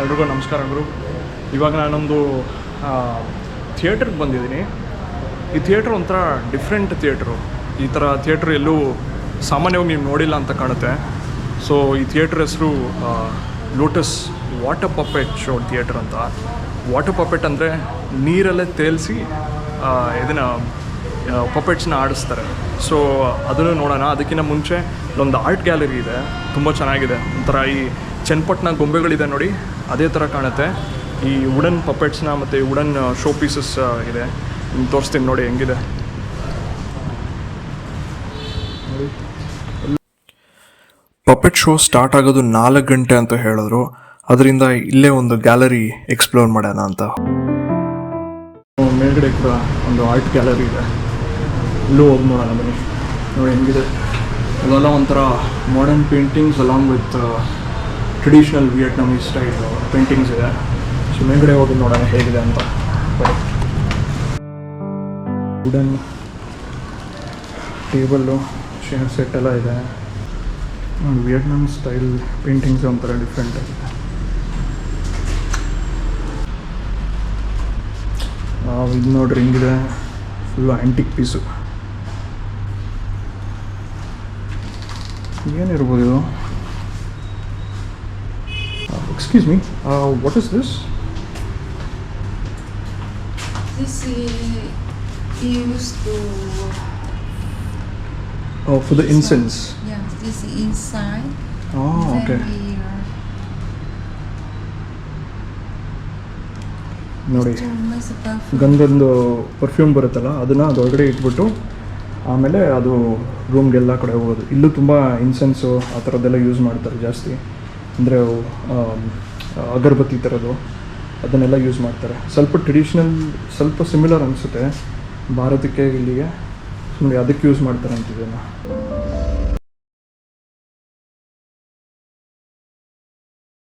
ಎಲ್ರಿಗೂ ನಮಸ್ಕಾರಗಳು ಇವಾಗ ನಾನೊಂದು ಥಿಯೇಟ್ರಿಗೆ ಬಂದಿದ್ದೀನಿ. ಈ ಥಿಯೇಟ್ರ್ ಒಂಥರ ಡಿಫ್ರೆಂಟ್ ಥಿಯೇಟ್ರು ಈ ಥರ ಥಿಯೇಟ್ರ್ ಎಲ್ಲೂ ಸಾಮಾನ್ಯವಾಗಿ ನೀವು ನೋಡಿಲ್ಲ ಅಂತ ಕಾಣುತ್ತೆ. ಸೊ ಈ ಥಿಯೇಟ್ರ್ ಹೆಸರು Lotus Water Puppet Show theatre ಅಂತ. ವಾಟರ್ ಪಪೆಟ್ ಅಂದರೆ ನೀರಲ್ಲೇ ತೇಲಿಸಿ ಇದನ್ನು ಪಪೆಟ್ಸ್ನ ಆಡಿಸ್ತಾರೆ. ಸೊ ಅದನ್ನು ನೋಡೋಣ. ಅದಕ್ಕಿಂತ ಮುಂಚೆ ಇಲ್ಲೊಂದು ಆರ್ಟ್ ಗ್ಯಾಲರಿ ಇದೆ. ತುಂಬ ಚೆನ್ನಾಗಿದೆ. ಒಂಥರ ಈ ಚನ್ನಪಟ್ಟಣ ಗೊಂಬೆಗಳಿದೆ ನೋಡಿ ಅದೇ ಥರ ಕಾಣುತ್ತೆ. ಈ ವುಡನ್ ಪಪೆಟ್ಸ್ನ ಮತ್ತು ವುಡನ್ ಶೋ ಪೀಸಸ್ ಇದೆ. ತೋರಿಸ್ತೀನಿ ನೋಡಿ ಹೆಂಗಿದೆ. ಪಪೆಟ್ ಶೋ ಸ್ಟಾರ್ಟ್ ಆಗೋದು ನಾಲ್ಕು ಗಂಟೆ ಅಂತ ಹೇಳಿದ್ರು. ಅದರಿಂದ ಇಲ್ಲೇ ಒಂದು ಗ್ಯಾಲರಿ ಎಕ್ಸ್ಪ್ಲೋರ್ ಮಾಡೋಣ ಅಂತ. ಮೇಲ್ಗಡೆ ಕೂಡ ಒಂದು ಆರ್ಟ್ ಗ್ಯಾಲರಿ ಇದೆ. ಇಲ್ಲೂ ಹೋಗಿ ನೋಡೋಣ ಬನ್ನಿ. ನೋಡಿ ಹೆಂಗಿದೆ. ಅದೆಲ್ಲ ಒಂಥರ modern paintings along with traditional Vietnamese style paintings ಇದೆ. ಸೊ ಮೇಲ್ಗಡೆ ಹೋಗಿ ನೋಡೋಣ ಹೇಗಿದೆ ಅಂತ. ವುಡನ್ ಟೇಬಲ್ಲು ಚೇರ್ ಸೆಟ್ ಎಲ್ಲ ಇದೆ. ವಿಯಟ್ನಾಮ್ ಸ್ಟೈಲ್ ಪೇಂಟಿಂಗ್ಸ್ ಒಂಥರ ಡಿಫ್ರೆಂಟ್ ಆಗಿದೆ. ಇದು ನೋಡ್ರಿ ಹಿಂಗಿದೆ. ಫುಲ್ಲು ಆ್ಯಂಟಿಕ್ ಪೀಸು ಏನಿರ್ಬೋದು ಇದು? Excuse me what is this This? Is used to. For the incense Yeah, this is inside. Okay Then we uh, ನೋಡಿ to mix ಗಂಧದ್ದು ಪರ್ಫ್ಯೂಮ್ ಬರುತ್ತಲ್ಲ ಅದನ್ನು ಅದರೊಳಗಡೆ ಇಟ್ಬಿಟ್ಟು ಆಮೇಲೆ ಅದು ರೂಮ್ಗೆಲ್ಲ ಕಡೆ ಹೋಗೋದು. ಇಲ್ಲೂ ತುಂಬ ಇನ್ಸೆನ್ಸು ಆ ಥರದ್ದೆಲ್ಲ ಯೂಸ್ ಮಾಡ್ತಾರೆ ಜಾಸ್ತಿ. ಅಂದರೆ ಅಗರಬತ್ತಿ ಥರದ್ದು ಅದನ್ನೆಲ್ಲ ಯೂಸ್ ಮಾಡ್ತಾರೆ. ಸ್ವಲ್ಪ ಟ್ರೆಡಿಷ್ನಲ್ ಸ್ವಲ್ಪ ಸಿಮಿಲರ್ ಅನಿಸುತ್ತೆ. ಭಾರತಕ್ಕೆ ಇಲ್ಲಿಗೆ. ಸುಮ್ಮನೆ ಅದಕ್ಕೆ ಯೂಸ್ ಮಾಡ್ತಾರೆ ಅಂತಿದ್ದೇನೆ.